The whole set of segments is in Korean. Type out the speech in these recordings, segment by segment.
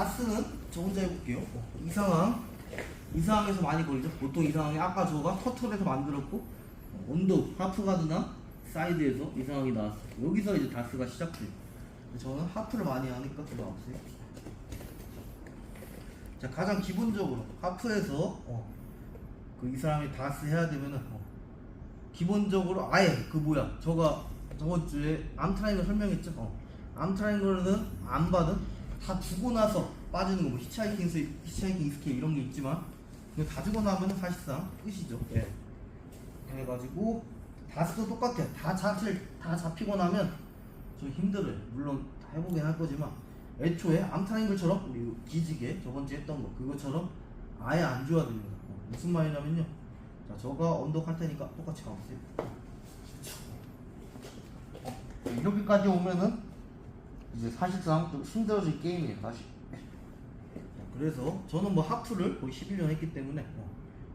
다스는 저 혼자 해볼게요. 어, 이 상황, 이 상황에서 많이 걸리죠. 보통 이 상황에 아까 저가 터틀에서 만들었고 어, 온도 하프가드나 사이드에서 이 상황이 나왔어요. 여기서 이제 다스가 시작돼요. 저는 하프를 많이 하니까 들어가보세요. 자 가장 기본적으로 하프에서 어, 그 이 사람이 다스 해야 되면은 어, 기본적으로 아예 그 뭐야 저가 저번 주에 암트라이앵글 설명했죠. 어. 암트라이앵글은 안 받은 다 주고 나서 빠지는 거뭐 히치하이킹 스 히치하이킹 이스케 이런 게 있지만 이거 다 주고 나면은 사실상 끝이죠. 예. 그래가지고 다스도 똑같아요. 다 자체 다 잡히고 나면 좀 힘들어요. 물론 다 해보긴 할 거지만 애초에 암트라이앵글처럼 우리 기지개 저번 주에 했던 거 그거처럼 아예 안 줘야 됩니다. 어, 무슨 말이냐면요. 자, 저가 언덕 할 테니까 똑같이 가보세요. 자, 이렇게까지 오면은 이제 사실상 좀 힘들어질 게임이에요. 다시. 자, 그래서 저는 뭐 하프를 거의 11년 했기 때문에 어,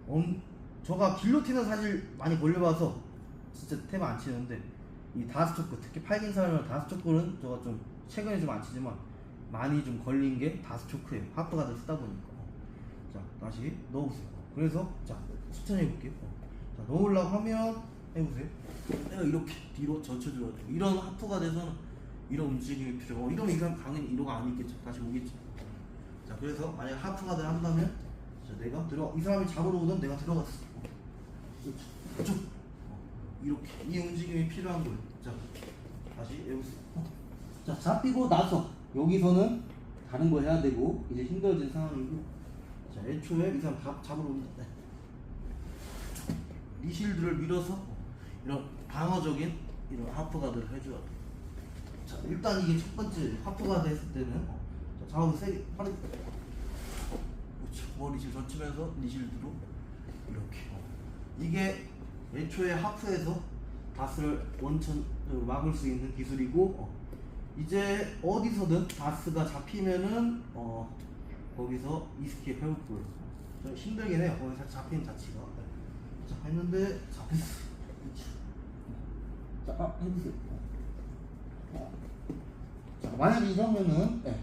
엄- 저가 길로틴은 사실 많이 걸려봐서 진짜 템안 치는데 이 다스 초크 특히 팔긴 사람은 다스 초크는 저가 좀 최근에 좀 안 치지만 많이 좀 걸린 게 다스 초크예요. 하프 가드 쓰다 보니까. 어. 자 다시 넣어보세요. 그래서 자 추천해 볼게요. 자 넣으려고 하면 해보세요. 내가 이렇게 뒤로 젖혀줘야 돼. 이런 하프가 돼서는 이런 움직임이 필요하고 어, 이러면 이 사람 당연히 이로가 안 있겠죠. 다시 오겠죠. 자 그래서 만약 에 하프가 돼 한다면 자 내가 들어 이 사람이 잡으러 오든 내가 들어갔어. 어. 쭉 어, 이렇게 이 움직임이 필요한 거예요. 자 다시 해보세요. 어. 자 잡히고 나서 여기서는 다른 거 해야 되고 이제 힘들어진 상황이고 자 애초에 이 사람 잡, 잡으러 온다. 네. 리실드를 밀어서 이런 방어적인 이런 하프가드를 해줘야 돼. 자 일단 이게 첫 번째 하프가드 했을 때는 어, 자 좌우로 세게 빠르게 그렇죠. 머리실 젖히면서 리실드로 이렇게 어. 이게 애초에 하프에서 다스를 원천적으로 막을 수 있는 기술이고 어. 이제 어디서든 다스가 잡히면은 어 거기서 해볼 거예요. 좀 힘들긴 해요. 거기 살짝 잡힌 자체가. 네. 자 했는데 잡혔어. 자 아, 해보세요. 어. 자 만약에 이러면은 네.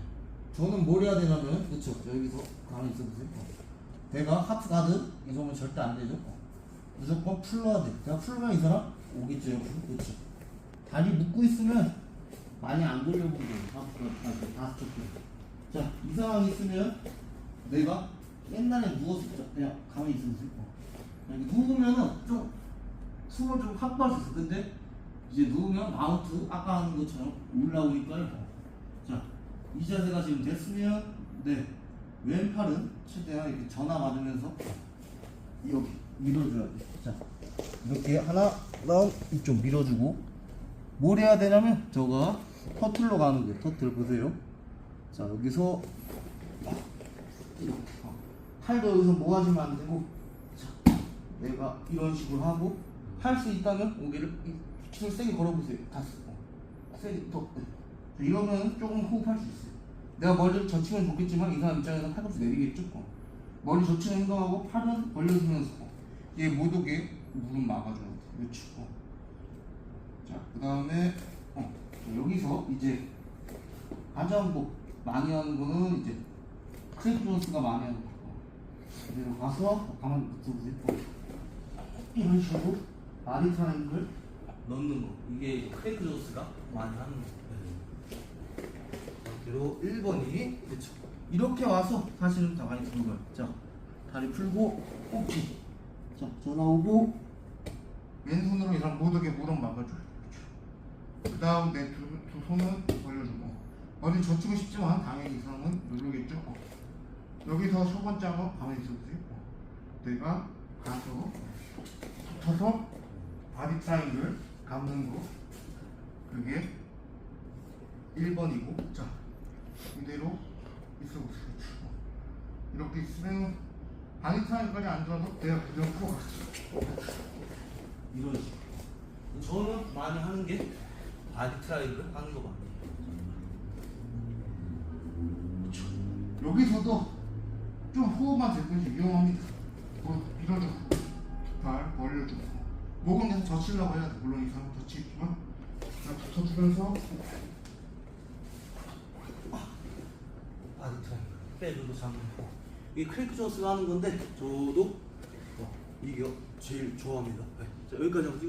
저는 뭘 해야 되냐면 그렇죠. 여기서 가만히 있어보세요. 어. 내가 하프 가드 이 정도면 절대 안 되죠. 어. 무조건 풀러야 돼. 내가 풀면 이 사람 오겠죠. 옆으로. 그렇죠. 다리 묶고 있으면 많이 안 걸려보게 하프 다섯 쪽 자, 이 상황이 있으면 내가 옛날에 누웠었죠. 그냥 가만히 있으면 돼. 어. 그냥 누우면은 좀 숨을 좀 확보할 수 있어. 근데 이제 누우면 마운트 아까 하는 것처럼 올라오니까요. 어. 자, 이 자세가 지금 됐으면 네 왼팔은 최대한 이렇게 전화 받으면서 여기 밀어줘야 돼. 자, 이렇게 하나, 다음 이쪽 밀어주고 뭘 해야 되냐면 저거 터틀로 가는 거예요. 터틀 보세요. 자 여기서. 팔도 여기서 모아지면 안 되고 자 내가 이런 식으로 하고 할 수 있다면 고개를 힘을 세게 걸어보세요. 다섯 어. 세게 더 이러면 조금 호흡할 수 있어요. 내가 머리를 젖히면 좋겠지만 이 사람 입장에서는 팔꿈치 내리겠죠. 어. 머리 젖히는 행동하고 팔은 벌려주면서 어. 얘못 오게 무릎 막아줘야 돼. 어. 자, 그 다음에 어, 자, 여기서 이제 가장 뭐 많이 하는 거는 이제 크레이크 존스가 많이 하는 거. 어. 그대로 가서 가만히 있어보세요. 어. 이런 식으로 마리 트라이앵글 넣는 거. 이게 크레이크 존스가 많이 하는 거. 그대로 1번이 그렇죠. 이렇게 와서 사실은 다 많이 들어가요. 자, 다리 풀고 꼭지. 자, 전화 오고 왼손으로 이 사람 못 오게 무릎 막아줘요. 그 다음 내 두 손은 벌려주고 어디 젖히고 싶지만 당연히 이 사람은 누르겠죠. 어. 여기서 첫 번째 한번 가만히 있어보세요. 어. 내가 가서 붙어서 바디 트라이앵글 감는 거 그게 1번이고 자 이대로 있어보세요. 어. 이렇게 있으면 트라이앵글까지 안 들어서 내가 그대로 풀어갔어. 이런 식으로. 저는 많이 하는 게 바디 트라이를 하는 거. 그렇죠. 여기서도 좀 호흡만 제대로 위험합니다. 계속 젖히려고 해야 돼. 물론 이 사람 젖히지만 그냥 붙어주면서 바디 트라이 백백으로 잡는 거. 이게 크랭크 존스가 하는 건데 저도 어, 이게 제일 좋아합니다. 네. 자 여기까지 한번.